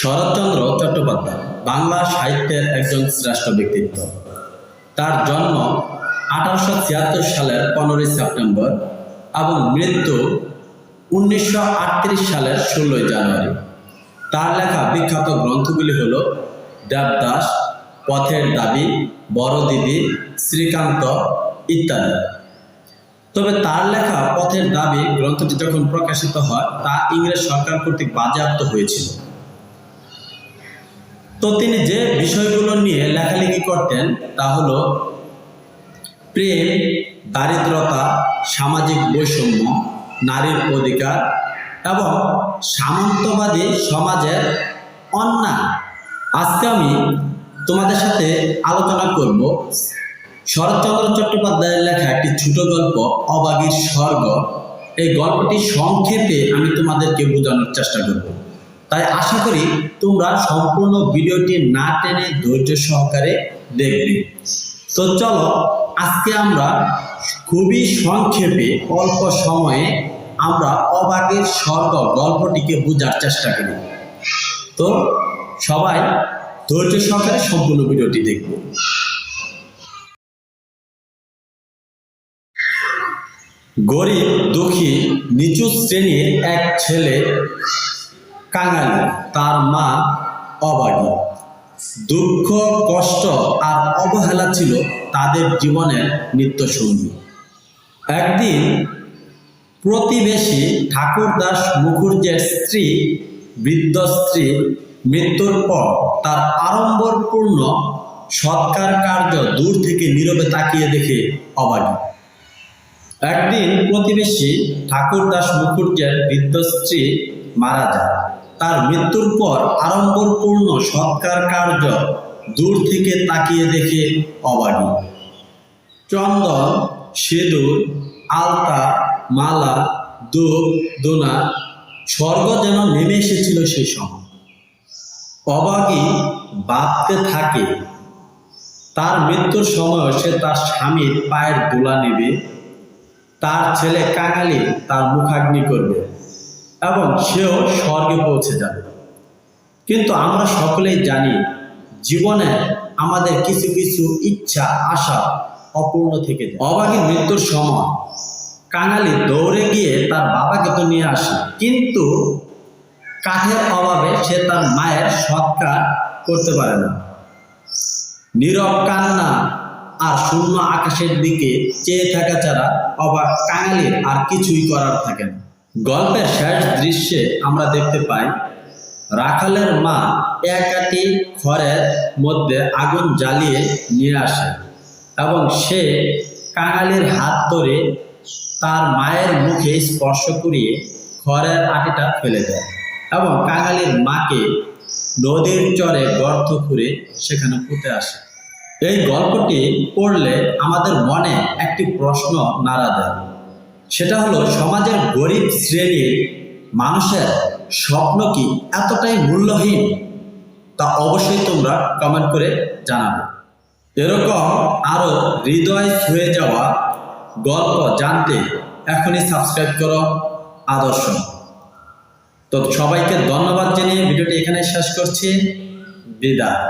শরৎচন্দ্র চট্টোপাধ্যায়, বাংলা সাহিত্যের একজন শ্রেষ্ঠ ব্যক্তিত্ব। তার জন্ম আঠারোশো ছিয়াত্তর সালের পনেরোই সেপ্টেম্বর এবং মৃত্যু উনিশশো আটত্রিশ সালের ষোলোই জানুয়ারি। তার লেখা বিখ্যাত গ্রন্থগুলি হল দেবদাস পথের দাবি বড় দিদি শ্রীকান্ত ইত্যাদি। তবে তার লেখা পথের দাবি গ্রন্থটি যখন প্রকাশিত হয়, তা ইংরেজ সরকার কর্তৃক বাজেয়াপ্ত হয়েছিল। তো তিনি যে বিষয়গুলো নিয়ে লেখালেখি করতেন, তা হলো প্রেম, দারিদ্রতা, সামাজিক বৈষম্য, নারীর অধিকার এবং সামন্তবাদী সমাজের অন্যায়। আজকে আমি তোমাদের সাথে আলোচনা করব শরৎচন্দ্র চট্টোপাধ্যায়ের লেখা একটি ছোট গল্প, অবাগীর স্বর্গ। এই গল্পটি সংক্ষেপে আমি তোমাদেরকে বোঝানোর চেষ্টা করব। তাই আশা করি তোমরা সম্পূর্ণ ভিডিওটি না টেনে ধৈর্য সহকারে দেখবে। তো চলো, আজকে আমরা খুবই সংক্ষেপে অল্প সময়ে আমরা অবাগের স্বর্গ গল্পটিকে বোঝার চেষ্টা করি। তো সবাই ধৈর্য সহকারে সম্পূর্ণ ভিডিওটি দেখবে। গরিব, দুঃখী, নিচু শ্রেণির এক ছেলে কাঙালি, তার মা অবাগী। দুঃখ, কষ্ট আর অবহেলা ছিল তাদের জীবনের নিত্যসঙ্গী একদিন প্রতিবেশী ঠাকুরদাস মুখুর্জের স্ত্রী, বৃদ্ধ স্ত্রী মৃত্যুর পর তার আড়ম্বরপূর্ণ সৎকার কার্য দূর থেকে নীরবে তাকিয়ে দেখে অবাগী। একদিন প্রতিবেশী ঠাকুরদাস মুখুর্জের বৃদ্ধ স্ত্রী মারা যায়। তার মৃত্যুর পর আড়ম্বরপূর্ণ সৎকার কার্য দূর থেকে তাকিয়ে দেখে অবাগী চন্দন, সিঁদুর, আলতা, মালা দুধ দোনা, স্বর্গ যেন নেমে এসেছিল সে সময়। অবাগী বাঁধতে থাকে। তার মৃত্যুর সময় সে তার স্বামীর পায়ের দোলা নেবে তার ছেলে কাঙালি তার মুখাগ্নি করবে এবং সেও স্বর্গে পৌঁছে যাবে। কিন্তু আমরা সকলেই জানি, জীবনে আমাদের কিছু কিছু ইচ্ছা, আশা অপূর্ণ থেকে যায়। অবাগী মৃত্যুর সময় কাঙালি দৌড়ে গিয়ে তার বাবাকে তো নিয়ে আসে, কিন্তু কাঠের অভাবে সে তার মায়ের সৎকার করতে পারে না। নীরব কান্না আর শূন্য আকাশের দিকে চেয়ে থাকা ছাড়া অবাক কাঙালির আর কিছুই করার থাকে না। গল্পের শেষ দৃশ্যে আমরা দেখতে পাই, রাখালের মা একাটি খড়ের মধ্যে আগুন জ্বালিয়ে নিয়ে আসে এবং সে কাঙালির হাত ধরে তার মায়ের মুখে স্পর্শ করিয়ে খড়ের আটিটা ফেলে দেয় এবং কাঙালির মাকে নদীর চরে গর্ত খুঁড়ে সেখানে পুঁতে আসে। এই গল্পটি পড়লে আমাদের মনে একটি প্রশ্ন নাড়া দেয় সেটা হলো, সমাজের গরিব শ্রেণির মানুষের স্বপ্ন কি এতটাই মূল্যহীন? তা অবশ্যই তোমরা কমেন্ট করে জানাবে। এরকম আরও হৃদয় ছুঁয়ে যাওয়া গল্প জানতে এখনই সাবস্ক্রাইব করো আদর্শ। তো সবাইকে ধন্যবাদ জানিয়ে ভিডিওটি এখানে শেষ করছি। বিদায়।